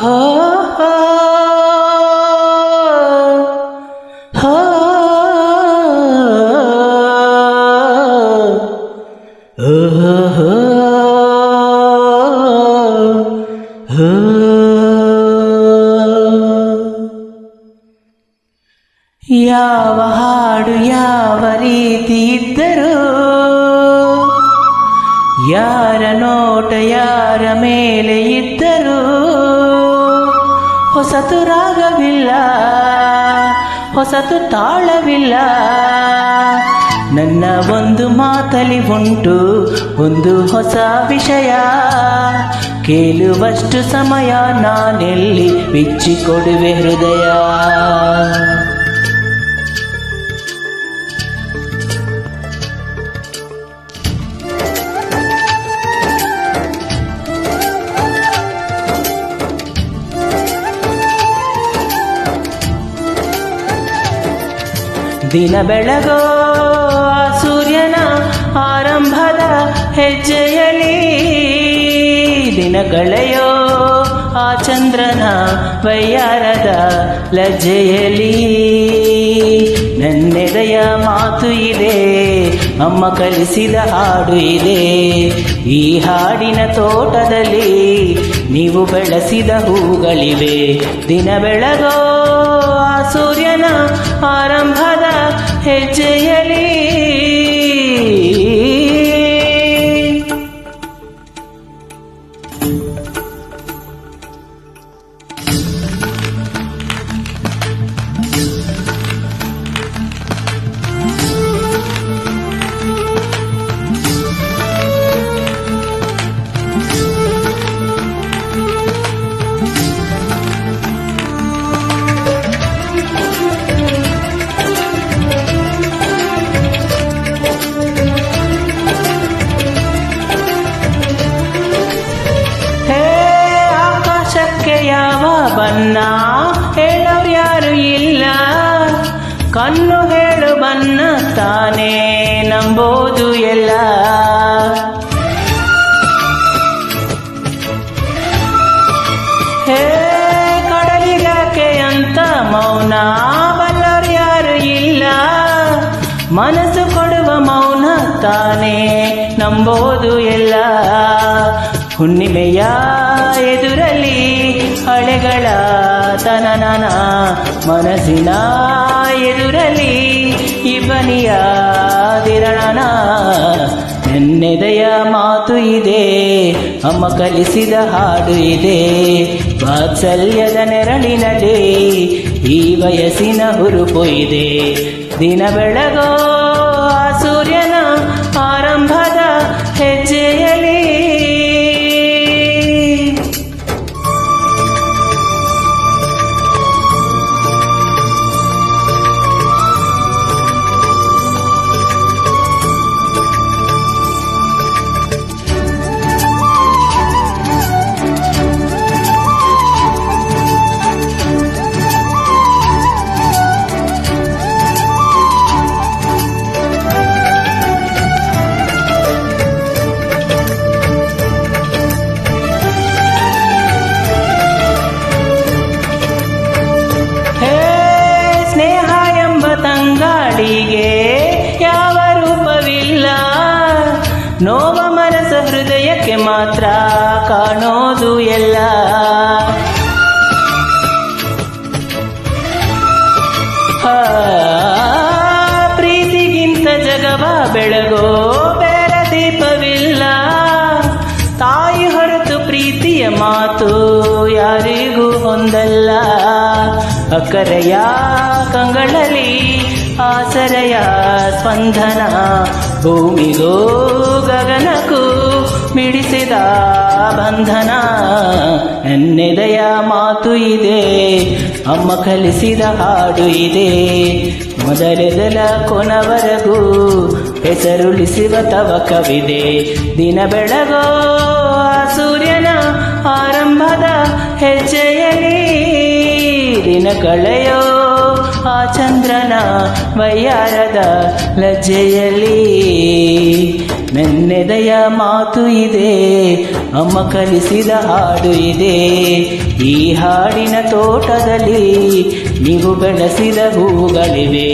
ಹೋ ಹೋ ಹೋ ಹೋ ಹೋ ಯಾವ ಹಾಡು ಯಾವ ರೀತಿ ಇದ್ದರೂ ಯಾರ ನೋಟ ಯಾರ ಮೇಲೆ ಇದ್ದರೂ ಹೊಸತು ರಾಗವಿಲ್ಲ, ಹೊಸತು ತಾಳವಿಲ್ಲ. ನನ್ನ ಒಂದು ಮಾತಲಿ ಉಂಟು, ಒಂದು ಹೊಸ ವಿಷಯ. ಕೇಳುವಷ್ಟು ಸಮಯ ನಾನೆಲ್ಲಿ ಬಿಚ್ಚಿಕೊಡುವೆ ಹೃದಯ. ದಿನ ಬೆಳಗೋ ಸೂರ್ಯನ ಆರಂಭದ ಹೆಜ್ಜೆಯಲಿ. ದಿನ ಕಳೆಯೋ ಆ ಚಂದ್ರನ ವೈಯಾರದ ಲಜ್ಜೆಯಲಿ. ನನ್ನೆದೆಯ ಮಾತು ಇದೆ. ಅಮ್ಮ ಕಲಿಸಿದ ಹಾಡು ಇದೆ. ಈ ಹಾಡಿನ ತೋಟದಲ್ಲಿ ನೀವು ಬೆಳೆಸಿದ ಹೂಗಳಿವೆ. ದಿನ ಬೆಳಗೋ, ಆ ಸೂರ್ಯನ ಆರಂಭದ ಹೆಜ್ಜೆಯಲಿ ಕಣ್ಣು ಹೇಳು ಬನ್ನ ತಾನೇ ನಂಬೋದು ಎಲ್ಲ. ಹೇ ಕಡಲಿಗಾಕೆ ಅಂತ ಮೌನ ಬಲ್ಲರು ಯಾರು ಇಲ್ಲ. ಮನಸ್ಸು ಕೊಡುವ ಮೌನ ತಾನೇ ನಂಬೋದು ಎಲ್ಲ. ಹುಣ್ಣಿಮೆಯ ಎದುರಲ್ಲಿ ಹಳೆಗಳ ತನನನ ಮನಸ್ಸಿನ ಎದುರಲ್ಲಿ ಇಬ್ಬನಿಯ ದಿರಣನ ನೆನ್ನೆದೆಯ ಮಾತು ಇದೆ, ಅಮ್ಮ ಕಲಿಸಿದ ಹಾಡು ಇದೆ. ವಾತ್ಸಲ್ಯದ ನೆರಳಿನಲ್ಲಿ ಈ ವಯಸ್ಸಿನ ಹುರುಪು ಇದೆ. ದಿನ ಬೆಳಗೋ ನೋವ ಮನಸ ಹೃದಯಕ್ಕೆ ಮಾತ್ರ ಕಾಣೋದು ಎಲ್ಲ. ಪ್ರೀತಿಗಿಂತ ಜಗವ ಬೆಳಗೋ ಬೇರೆ ದೀಪವಿಲ್ಲ. ತಾಯಿ ಹೊರತು ಪ್ರೀತಿಯ ಮಾತು ಯಾರಿಗೂ ಹೊಂದಲ್ಲ. ಅಕ್ಕರೆಯ ಕಂಗಳಲ್ಲಿ ಆಸರೆಯ ಸ್ಪಂದನ ಭೂಮಿಗೂ ಗಗನಕ್ಕೂ ಮಿಡಿಸಿದ ಬಂಧನ. ನನ್ನೆದೆಯ ಮಾತು ಇದೆ? ಅಮ್ಮ ಕಲಿಸಿದ ಹಾಡು ಇದೆ. ಮೊದಲೆದಲ ಕೊನವರೆಗೂ ಹೆಸರುಳಿಸುವ ತವಕವಿದೆ. ದಿನ ಬೆಳಗೋ ಸೂರ್ಯನ ಆರಂಭದ ಹೆಜ್ಜೆಯಲ್ಲಿ ದಿನ ಕಳೆಯೋ ಆ ಚಂದ್ರನ ಮೈಯಾರದ ಲಜ್ಜೆಯಲ್ಲಿ ನೆನ್ನೆದೆಯ ಮಾತು ಇದೆ ಅಮ್ಮ ಕಲಿಸಿದ ಹಾಡು ಇದೆ. ಈ ಹಾಡಿನ ತೋಟದಲ್ಲಿ ನೀವು ಬೆಳೆಸಿದ ಹೂಗಳಿವೆ.